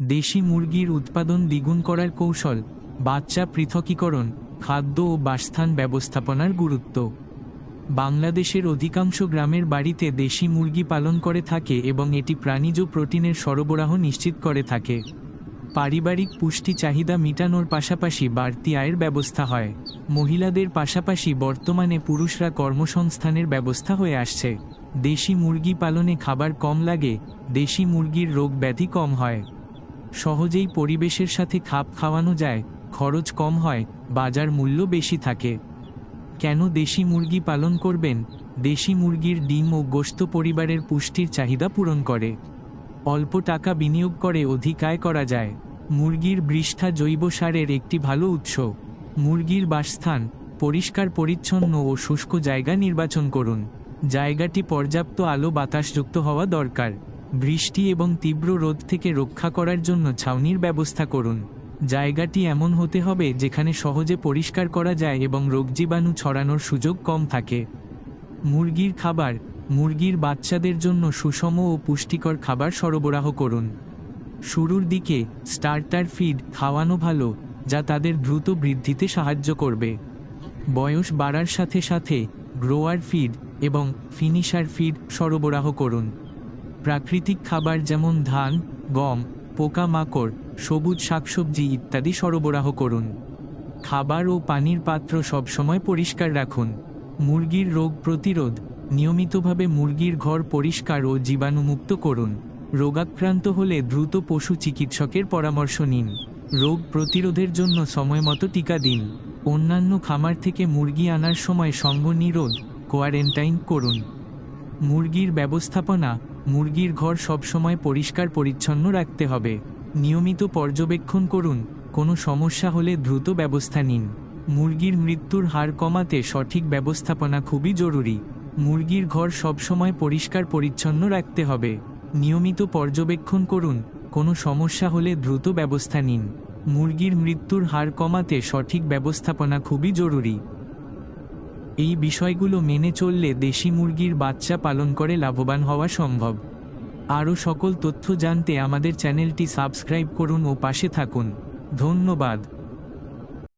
দেশি মুরগির উৎপাদন দ্বিগুণ করার কৌশল, বাচ্চা পৃথকীকরণ, খাদ্য ও বাসস্থান ব্যবস্থাপনার গুরুত্ব। বাংলাদেশের অধিকাংশ গ্রামের বাড়িতে দেশি মুরগি পালন করে থাকে এবং এটি প্রাণীজ প্রোটিনের সরবরাহ নিশ্চিত করে থাকে। পারিবারিক পুষ্টি চাহিদা মেটানোর পাশাপাশি বাড়তি আয়ের ব্যবস্থা হয়। মহিলাদের পাশাপাশি বর্তমানে পুরুষরা কর্মসংস্থানের ব্যবস্থা হয়ে আসছে। দেশি মুরগি পালনে খাবার কম লাগে, দেশি মুরগির রোগ ব্যাধি কম হয়। সহজেই পরিবেশের সাথে খাপ খাওয়ানো যায়, খরচ কম হয়, বাজার মূল্য বেশি থাকে। কেন দেশি মুরগি পালন করবেন? দেশি মুরগির ডিম ও গোস্ত পরিবারের পুষ্টির চাহিদা পূরণ করে। অল্প টাকা বিনিয়োগ করে অধিক আয় করা যায়। মুরগির বৃষ্ঠা জৈব সারের একটি ভালো উৎস। মুরগির বাসস্থান, পরিষ্কার পরিচ্ছন্ন ও শুষ্ক জায়গা নির্বাচন করুন। জায়গাটি পর্যাপ্ত আলো বাতাসযুক্ত হওয়া দরকার। বৃষ্টি এবং তীব্র রোদ থেকে রক্ষা করার জন্য ছাউনির ব্যবস্থা করুন। জায়গাটি এমন হতে হবে যেখানে সহজে পরিষ্কার করা যায় এবং রোগজীবাণু ছড়ানোর সুযোগ কম থাকে। মুরগির খাবার, মুরগির বাচ্চাদের জন্য সুষম ও পুষ্টিকর খাবার সরবরাহ করুন। শুরুর দিকে স্টার্টার ফিড খাওয়ানো ভালো, যা তাদের দ্রুত বৃদ্ধিতে সাহায্য করবে। বয়স বাড়ার সাথে সাথে গ্রোয়ার ফিড এবং ফিনিশার ফিড সরবরাহ করুন। প্রাকৃতিক খাবার যেমন ধান, গম, পোকামাকড়, সবুজ শাকসবজি ইত্যাদি সরবরাহ করুন। খাবার ও পানির পাত্র সবসময় পরিষ্কার রাখুন। মুরগির রোগ প্রতিরোধ, নিয়মিতভাবে মুরগির ঘর পরিষ্কার ও জীবাণুমুক্ত করুন। রোগাক্রান্ত হলে দ্রুত পশু চিকিৎসকের পরামর্শ নিন। রোগ প্রতিরোধের জন্য সময়মতো টিকা দিন। অন্যান্য খামার থেকে মুরগি আনার সময় সঙ্গ নিরোধ কোয়ারেন্টাইন করুন। মুরগির ব্যবস্থাপনা মুরগির ঘর সবসময় পরিষ্কার পরিচ্ছন্ন রাখতে হবে। নিয়মিত পর্যবেক্ষণ করুন, কোনো সমস্যা হলে দ্রুত ব্যবস্থা নিন। মুরগির মৃত্যুর হার কমাতে সঠিক ব্যবস্থাপনা খুবই জরুরি। মুরগির ঘর সবসময় পরিষ্কার পরিচ্ছন্ন রাখতে হবে। নিয়মিত পর্যবেক্ষণ করুন, কোনো সমস্যা হলে দ্রুত ব্যবস্থা নিন। মুরগির মৃত্যুর হার কমাতে সঠিক ব্যবস্থাপনা খুবই জরুরি। এই বিষয়গুলো মেনে চললে দেশি মুরগির বাচ্চা পালন করে লাভবান হওয়া সম্ভব। আরও সকল তথ্য জানতে আমাদের চ্যানেলটি সাবস্ক্রাইব করুন ও পাশে থাকুন। ধন্যবাদ।